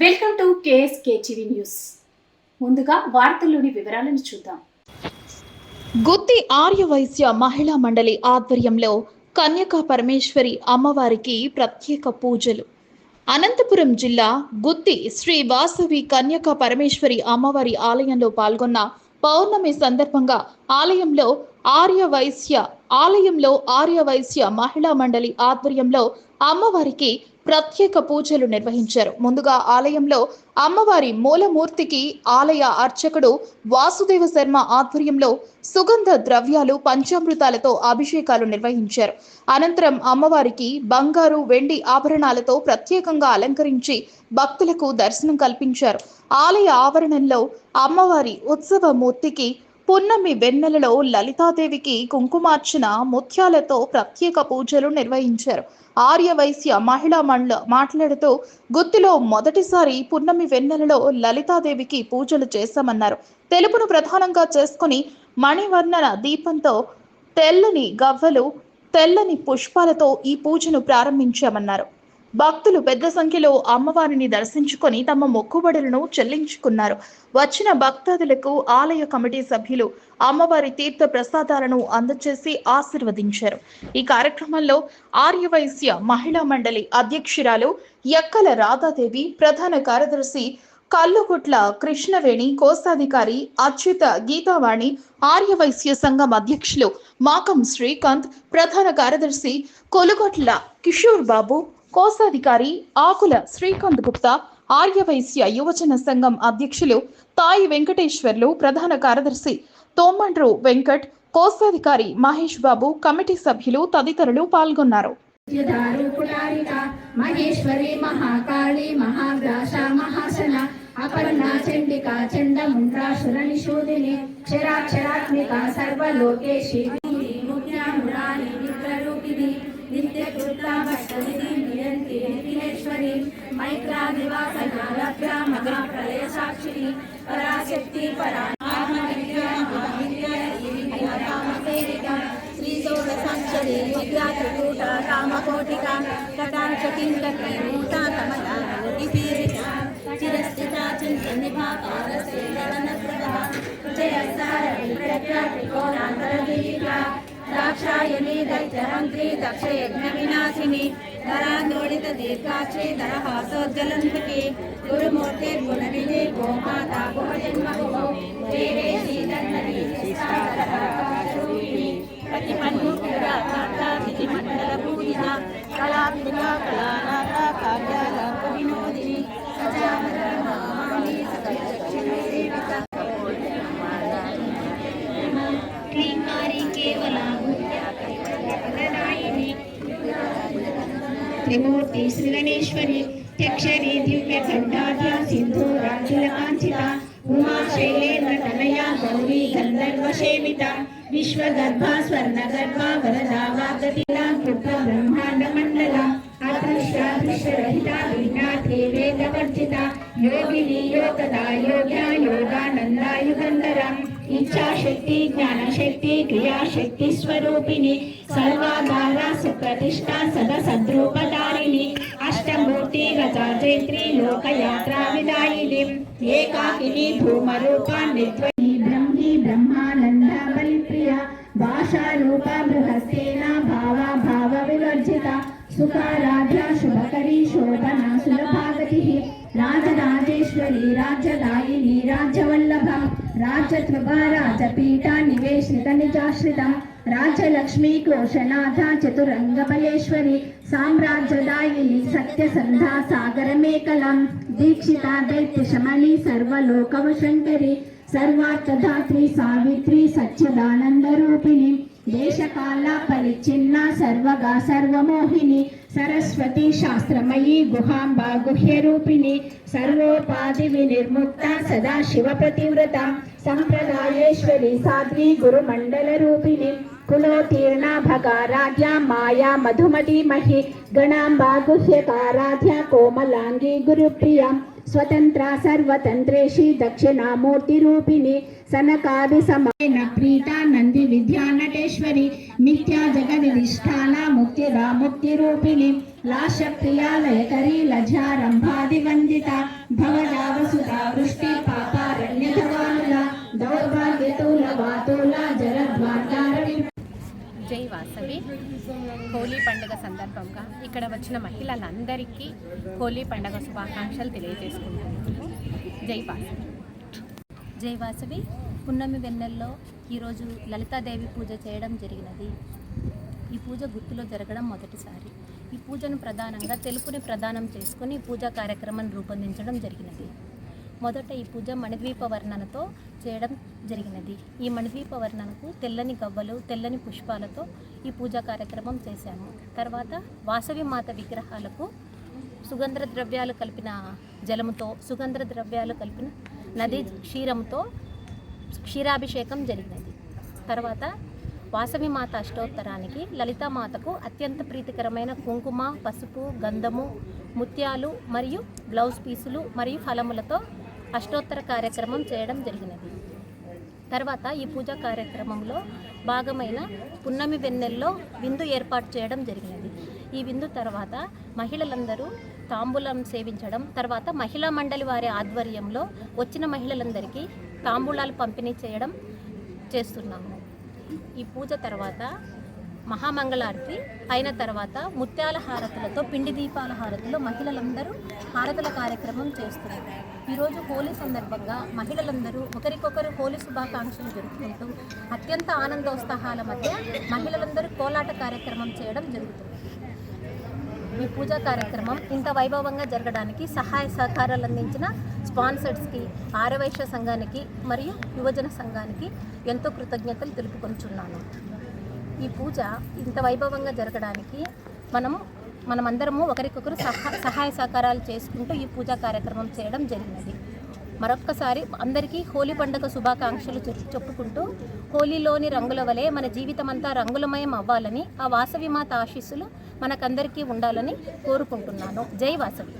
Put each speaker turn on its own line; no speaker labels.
Welcome to KSK TV news. ముందుగా వార్తల్లోని వివరాలను చూద్దాం.
గుత్తి ఆర్యవైశ్య మహిళా మండలి ఆధ్వర్యంలో కన్యకా పరమేశ్వరి అమ్మవారికి ప్రత్యేక పూజలు. అనంతపురం జిల్లా గుత్తి శ్రీ వాసవి కన్యకా పరమేశ్వరి అమ్మవారి ఆలయంలో పాల్గొన్న పౌర్ణమి సందర్భంగా ఆలయంలో ఆర్యవైశ్య ఆలయంలో ఆర్యవైశ్య మహిళా మండలి ఆధ్వర్యంలో అమ్మవారికి ప్రత్యేక పూజలు నిర్వహించారు. ముందుగా ఆలయంలో అమ్మవారి మూలమూర్తికి ఆలయ అర్చకుడు వాసుదేవ శర్మ ఆధ్వర్యంలో సుగంధ ద్రవ్యాలు పంచామృతాలతో అభిషేకాలు నిర్వహించారు. అనంతరం అమ్మవారికి బంగారు వెండి ఆభరణాలతో ప్రత్యేకంగా అలంకరించి భక్తులకు దర్శనం కల్పించారు. ఆలయ ఆవరణంలో అమ్మవారి ఉత్సవ మూర్తికి పున్నమి వెన్నెలలో లలితాదేవికి కుంకుమార్చన ముత్యాలతో ప్రత్యేక పూజలు నిర్వహించారు. ఆర్యవైశ్య మహిళా మండల మాట్లాడుతూ గుత్తిలో మొదటిసారి పున్నమి వెన్నెలలో లలితాదేవికి పూజలు చేశామన్నారు. తెలుపును ప్రధానంగా చేసుకుని మణివర్ణన దీపంతో తెల్లని గవ్వలు తెల్లని పుష్పాలతో ఈ పూజను ప్రారంభించామన్నారు. భక్తులు పెద్ద సంఖ్యలో అమ్మవారిని దర్శించుకొని తమ మొక్కుబడులను చెల్లించుకున్నారు. వచ్చిన భక్తాదులకు ఆలయ కమిటీ సభ్యులు అమ్మవారి తీర్థ ప్రసాదాలను అందచేసి ఆశీర్వదించారు. ఈ కార్యక్రమంలో ఆర్యవైశ్య మహిళా మండలి అధ్యక్షురాలు ఎక్కల రాధాదేవి ప్రధాన కార్యదర్శి కల్లుగుట్ల కృష్ణవేణి కోశాధికారి అచ్యుత గీతావాణి ఆర్యవైశ్య సంఘం అధ్యక్షులు మాకం శ్రీకాంత్ ప్రధాన కార్యదర్శి కొలుగొట్ల కిషోర్ బాబు కోశాధికారి ఆకుల శ్రీకాంత్ గుప్తా ఆర్యవైశ్య యువజన సంఘం అధ్యక్షులు తాయి వెంకటేశ్వర్లు ప్రధాన కార్యదర్శి తోమండ్రు వెంకట్ కోశాధికారి మహేష్ బాబు కమిటీ సభ్యులు తదితరులు పాల్గొన్నారు.
మహేశ్వరి మహాకాళి మహాగ్రాస మహాసన అపర్ణ చండిక చండముండ్రాసుర నిషూదిని క్షరాక్షరాత్మిక సర్వలోకేశి ముఖ్యానురాణి నిద్రరూపిణి నిత్యకృతా భక్తనిధి మహావిద్యా కామసేవిక శ్రీ షోడశాక్షరి విద్యాత్రికూట కామకోటిక కటాక్షకింకటి మూతా కమలా కోటి సేవిక చిరస్థిత చింత జయసార దాక్షాయణి దైత్యహంత్రి దక్ష యజ్ఞ వినాశిని ధరాందోళిత దీర్ఘాక్షి ధరహాసోజ్జలంధకి గురుమూర్తి గుణనిధి గోమాత గుహజన్మ గుహో దేవేశీ దండని కాంతా స్థితి మండల పూజిత కళాత్మిక కళానాథ కావ్యాల వినోదిని సజామర त्रिमूर्ति श्रीगणेश्वरी त्यक्षरी दिव्यखण्डाभ्या सिन्धूराञ्चलकाञ्चिता उमा शैलेन्द्र तनया गौरी गन्धर्वसेविता विश्वगर्भा, स्वर्णगर्भा, वरदा वागतिला कृपा ब्रह्माण्डमण्डला अदृश्या दृश्यरहिता विघ्नात्रे वेदवर्जिता, योगिनी, योगदा योग्या ఇచ్చాశక్తి జ్ఞానశక్తి క్రియాశక్తి స్వరూపిణి సర్వాధార సుప్రతిష్ట సద సద్రూపధారిణి అష్టమూర్తి గజాజైత్రి లోకయాత్రా విదాయిని ఏకాకిని భూమరూప నిర్ధ్వని బ్రహ్మి బ్రహ్మానంద బలిప్రియ భాషారూప భావ భావ వివర్జిత సుఖారాధ్య శుభకరి శోభన సులభాగతి రాజరాజేశ్వరి రాజ్యదాయిని రాజ్యవల్లభ రాజత్వభ రాజపీఠ నివేశిత నిజాశ్రితం రాజలక్ష్మీ కోశనాథ సామ్రాజ్యదాయిని సత్యసంధా సాగరమేకలం దీక్షిత దైత్యశమని సర్వలోకవశంకరి సర్వార్థధాత్రి సావిత్రి సత్యదానందరూపిణి దేశకాల పరిచ్ఛిన్న సర్వగా సర్వమోహిని సరస్వతి శాస్త్రమయీ గుహాంబ గుహ్యరూపిణి సర్వోపాధి వినిర్ముక్త సదా శివ ప్రతివ్రత. సంప్రదాయేశ్వరి సాధ్వి గురుమండల రూపిణి. కులోతీర్ణ భగారాధ్య మాయా మధుమతి మహి. గణాంబా గుహ్యకారాధ్య కోమలాంగి గురుప్రియ. స్వతంత్ర సర్వతంత్రేషి దక్షిణామూర్తి రూపిణి సనకాది సమైన ప్రీతానంది విద్యా నటేశ్వరి మిథ్యా జగదిష్టాన ముక్తిదా ముక్తి రూపిణి
లజారంభాది వందిత భవదా పండుగ సందర్భంగా ఇక్కడ వచ్చిన మహిళలందరికీ హోలీ పండుగ శుభాకాంక్షలు తెలియజేసుకుంటున్నాను. జై వాసవి.
జై వాసవి. పున్నమి వెన్నెల్లో ఈరోజు లలితాదేవి పూజ చేయడం జరిగినది. ఈ పూజ గుర్తులో జరగడం మొదటిసారి. ఈ పూజను ప్రధానంగా తెలుపుని ప్రదానం చేసుకుని పూజా కార్యక్రమం రూపొందించడం జరిగినది. మొదట ఈ పూజ మణిద్వీప వర్ణనతో చేయడం జరిగినది. ఈ మణిద్వీప వర్ణనకు తెల్లని గవ్వలు తెల్లని పుష్పాలతో ఈ పూజా కార్యక్రమం చేశాము. తర్వాత వాసవి మాత విగ్రహాలకు సుగంధ ద్రవ్యాలు కలిపిన జలముతో సుగంధ ద్రవ్యాలు కలిపిన నది క్షీరంతో క్షీరాభిషేకం జరిగినది. తర్వాత వాసవి మాత అష్టోత్తరానికి లలితామాతకు అత్యంత ప్రీతికరమైన కుంకుమ పసుపు గంధము ముత్యాలు మరియు బ్లౌజ్ పీసులు మరియు ఫలములతో అష్టోత్తర కార్యక్రమం చేయడం జరిగినది. తర్వాత ఈ పూజా కార్యక్రమంలో భాగమైన పున్నమి వెన్నెల్లో విందు ఏర్పాటు చేయడం జరిగినది. ఈ విందు తర్వాత మహిళలందరూ తాంబూలం సేవించడం తర్వాత మహిళా మండలి వారి ఆధ్వర్యంలో వచ్చిన మహిళలందరికీ తాంబూలాలు పంపిణీ చేయడం చేస్తున్నాము. ఈ పూజ తర్వాత మహామంగళారతి అయిన తర్వాత ముత్యాల హారతులతో పిండి దీపాల హారతిలో మహిళలందరూ హారతుల కార్యక్రమం చేస్తున్నారు. ఈరోజు హోలీ సందర్భంగా మహిళలందరూ ఒకరికొకరు హోలీ శుభాకాంక్షలు జరుపుకుంటూ అత్యంత ఆనందోత్సాహాల మధ్య మహిళలందరూ కోలాట కార్యక్రమం చేయడం జరుగుతుంది. ఈ పూజా కార్యక్రమం ఇంత వైభవంగా జరగడానికి సహాయ సహకారాలు అందించిన స్పాన్సర్స్కి ఆరవైశ్య సంఘానికి మరియు యువజన సంఘానికి ఎంతో కృతజ్ఞతలు తెలుపుకొంచున్నాను ఈ పూజ ఇంత వైభవంగా జరగడానికి మనం మనమందరము ఒకరికొకరు సహా సహాయ సహకారాలు చేసుకుంటూ ఈ పూజా కార్యక్రమం చేయడం జరిగినది. మరొక్కసారి అందరికీ హోలీ పండుగ శుభాకాంక్షలు చెప్పుకుంటూ హోలీలోని రంగుల వలె మన జీవితం అంతా రంగులమయం అవ్వాలని ఆ వాసవి మాత ఆశీస్సులు మనకందరికీ ఉండాలని కోరుకుంటున్నాను. జై వాసవి.